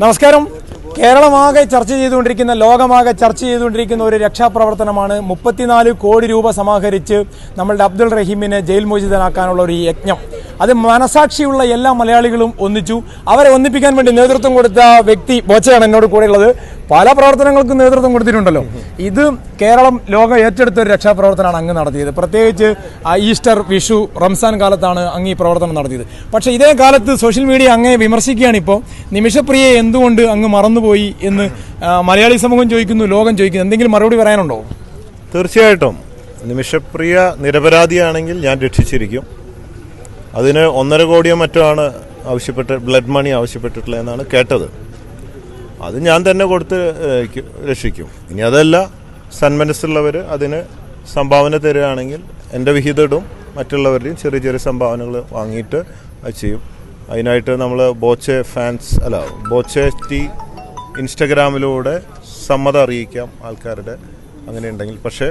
നമസ്കാരം. കേരളമാകെ ചർച്ച ചെയ്തുകൊണ്ടിരിക്കുന്ന ലോകമാകെ ചർച്ച ചെയ്തുകൊണ്ടിരിക്കുന്ന ഒരു രക്ഷാപ്രവർത്തനമാണ് മുപ്പത്തിനാല് കോടി രൂപ സമാഹരിച്ച് നമ്മളുടെ അബ്ദുൾ റഹീമിനെ ജയിൽ മോചിതനാക്കാനുള്ള ഒരു യജ്ഞം. അത് മനസാക്ഷിയുള്ള എല്ലാ മലയാളികളും ഒന്നിച്ചു. അവരെ ഒന്നിപ്പിക്കാൻ വേണ്ടി നേതൃത്വം കൊടുത്ത വ്യക്തി ബോച്ചയാണ് എന്നോട് കൂടെയുള്ളത്. പല പ്രവർത്തനങ്ങൾക്കും നേതൃത്വം കൊടുത്തിട്ടുണ്ടല്ലോ. ഇത് കേരളം ലോകം ഏറ്റെടുത്ത ഒരു രക്ഷാപ്രവർത്തനമാണ് അങ്ങ് നടത്തിയത്. പ്രത്യേകിച്ച് ഈസ്റ്റർ വിഷു റംസാൻ കാലത്താണ് അങ്ങ് ഈ പ്രവർത്തനം നടത്തിയത്. പക്ഷേ ഇതേ കാലത്ത് സോഷ്യൽ മീഡിയ അങ്ങേ വിമർശിക്കുകയാണ് ഇപ്പോൾ നിമിഷപ്രിയെ എന്തുകൊണ്ട് അങ്ങ് മറന്നുപോയി എന്ന് മലയാളി സമൂഹം ചോദിക്കുന്നു ലോകം ചോദിക്കുന്നു. എന്തെങ്കിലും മറുപടി പറയാനുണ്ടോ? തീർച്ചയായിട്ടും. നിമിഷപ്രിയ നിരപരാധിയാണെങ്കിൽ ഞാൻ രക്ഷിച്ചിരിക്കും. അതിന് ഒന്നര കോടിയോ മറ്റോ ആണ് ആവശ്യപ്പെട്ട് ബ്ലഡ് മണി ആവശ്യപ്പെട്ടിട്ടുള്ളത് എന്നാണ് കേട്ടത്. അത് ഞാൻ തന്നെ കൊടുത്ത് രക്ഷിക്കും. ഇനി അതല്ല സന്മനസ്സുള്ളവർ അതിന് സംഭാവന തരികയാണെങ്കിൽ എന്റെ വിഹിതം മറ്റുള്ളവരുടെയും ചെറിയ ചെറിയ സംഭാവനകൾ വാങ്ങിയിട്ട് അത് ചെയ്യും. അതിനായിട്ട് നമ്മൾ ബോച്ചെ ഫാൻസ് അല്ല ബോച്ചെ ടി ഇൻസ്റ്റഗ്രാമിലൂടെ സമ്മതം അറിയിക്കാം ആൾക്കാരുടെ അങ്ങനെ ഉണ്ടെങ്കിൽ പക്ഷേ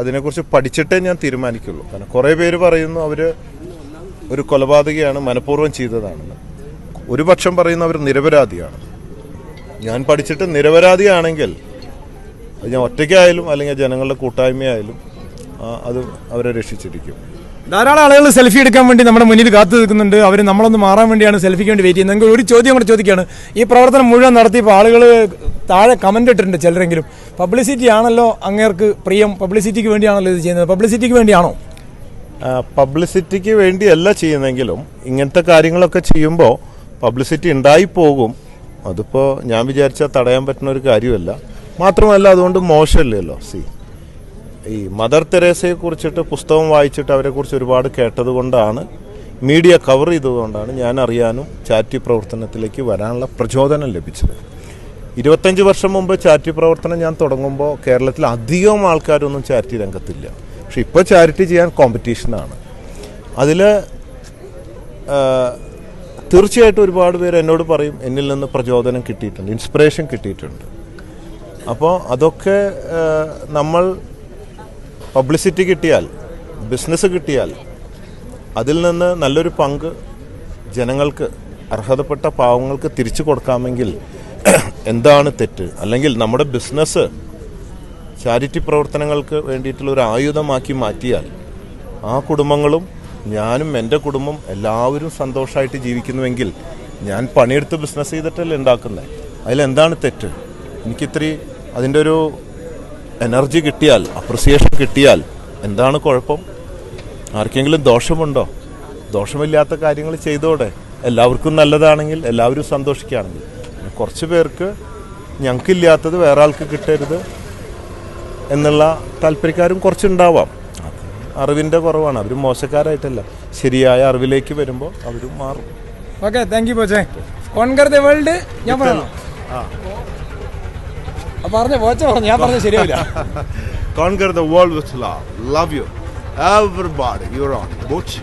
അതിനെക്കുറിച്ച് പഠിച്ചിട്ടേ ഞാൻ തീരുമാനിക്കുള്ളൂ. കാരണം കുറേ പേര് പറയുന്നു അവർ ഒരു കൊലപാതകയാണ് മനഃപൂർവം ചെയ്തതാണെന്ന്. ഒരു പക്ഷം പറയുന്നു അവർ നിരപരാധിയാണ്. ഞാൻ പഠിച്ചിട്ട് നിരപരാധിയാണെങ്കിൽ അത് ഞാൻ ഒറ്റയ്ക്കായാലും അല്ലെങ്കിൽ ജനങ്ങളുടെ കൂട്ടായ്മയായാലും അത് അവരെ രക്ഷിച്ചിരിക്കും. ധാരാളം ആളുകൾ സെൽഫി എടുക്കാൻ വേണ്ടി നമ്മുടെ മുന്നിൽ കാത്തു നിൽക്കുന്നുണ്ട്. അവർ നമ്മളൊന്ന് മാറാൻ വേണ്ടിയാണ് സെൽഫിക്ക് വേണ്ടി വെയിറ്റ് ചെയ്യുന്നത്. ഒരു ചോദ്യം കൂടെ ചോദിക്കുകയാണ്. ഈ പ്രവർത്തനം മുഴുവൻ നടത്തിയപ്പോൾ ആളുകൾ താഴെ കമന്റ് ഇട്ടിട്ടുണ്ട് ചിലരെങ്കിലും. പബ്ലിസിറ്റി ആണല്ലോ അങ്ങേർക്ക് പ്രിയം. പബ്ലിസിറ്റിക്ക് വേണ്ടിയാണല്ലോ ഇത് ചെയ്യുന്നത്. പബ്ലിസിറ്റിക്ക് വേണ്ടിയാണോ? പബ്ലിസിറ്റിക്ക് വേണ്ടിയല്ല ചെയ്യുന്നെങ്കിലും ഇങ്ങനത്തെ കാര്യങ്ങളൊക്കെ ചെയ്യുമ്പോൾ പബ്ലിസിറ്റി ഉണ്ടായി പോകും. അതിപ്പോൾ ഞാൻ വിചാരിച്ചാൽ തടയാൻ പറ്റുന്ന ഒരു കാര്യമല്ല. മാത്രമല്ല അതുകൊണ്ട് മോശമല്ലല്ലോ സി. ഈ മദർ തെരേസയെ കുറിച്ചിട്ട് പുസ്തകം വായിച്ചിട്ട് അവരെക്കുറിച്ച് ഒരുപാട് കേട്ടതുകൊണ്ടാണ് മീഡിയ കവർ ചെയ്തതുകൊണ്ടാണ് ഞാൻ അറിയാനും ചാറ്റി പ്രവർത്തനത്തിലേക്ക് വരാനുള്ള പ്രചോദനം ലഭിച്ചത്. ഇരുപത്തഞ്ച് വർഷം മുമ്പ് ചാറ്റി പ്രവർത്തനം ഞാൻ തുടങ്ങുമ്പോൾ കേരളത്തിൽ അധികം ആൾക്കാരൊന്നും ചാറ്റി രംഗത്തില്ല. പക്ഷെ ഇപ്പോൾ ചാരിറ്റി ചെയ്യാൻ കോമ്പറ്റീഷനാണ്. അതിൽ തീർച്ചയായിട്ടും ഒരുപാട് പേര് എന്നോട് പറയും എന്നിൽ നിന്ന് പ്രചോദനം കിട്ടിയിട്ടുണ്ട് ഇൻസ്പിറേഷൻ കിട്ടിയിട്ടുണ്ട്. അപ്പോൾ അതൊക്കെ നമ്മൾ പബ്ലിസിറ്റി കിട്ടിയാൽ ബിസിനസ് കിട്ടിയാൽ അതിൽ നിന്ന് നല്ലൊരു പങ്ക് ജനങ്ങൾക്ക് അർഹതപ്പെട്ട പാവങ്ങൾക്ക് തിരിച്ചു കൊടുക്കാമെങ്കിൽ എന്താണ് തെറ്റ്? അല്ലെങ്കിൽ നമ്മുടെ ബിസിനസ് ചാരിറ്റി പ്രവർത്തനങ്ങൾക്ക് വേണ്ടിയിട്ടുള്ള ഒരു ആയുധമാക്കി മാറ്റിയാൽ ആ കുടുംബങ്ങളും ഞാനും എന്റെ കുടുംബം എല്ലാവരും സന്തോഷമായിട്ട് ജീവിക്കുന്നുവെങ്കിൽ ഞാൻ പണിയെടുത്ത് ബിസിനസ് ചെയ്തിട്ടല്ലേ ഉണ്ടാക്കുന്നത് അതിലെന്താണ് തെറ്റ്? എനിക്കിത്തിരി അതിന്റെ ഒരു എനർജി കിട്ടിയാൽ അപ്രിസിയേഷൻ കിട്ടിയാൽ എന്താണ് കുഴപ്പം? ആർക്കെങ്കിലും ദോഷമുണ്ടോ? ദോഷമില്ലാത്ത കാര്യങ്ങൾ ചെയ്തോടെ എല്ലാവർക്കും നല്ലതാണെങ്കിൽ എല്ലാവരും സന്തോഷിക്കുകയാണെങ്കിൽ. കുറച്ച് പേർക്ക് ഞങ്ങൾക്കില്ലാത്തത് വേറെ ആൾക്ക് കിട്ടരുത്. എന്നുള്ള താല്പര്യക്കാരും കുറച്ചുണ്ടാവാം. അറിവിന്റെ കുറവാണ്. അവർ മോശക്കാരായിട്ടല്ല. ശരിയായ അറിവിലേക്ക് വരുമ്പോൾ അവരും മാറും. ഓക്കെ താങ്ക് യു പോച്ചേ കോൺകർ ദ വേൾഡ് ഞാൻ പറഞ്ഞു. പറഞ്ഞു പോച്ച പറഞ്ഞു. ഞാൻ പറഞ്ഞത് ശരിയാവില്ല. The world with love love you everybody you are on Butch.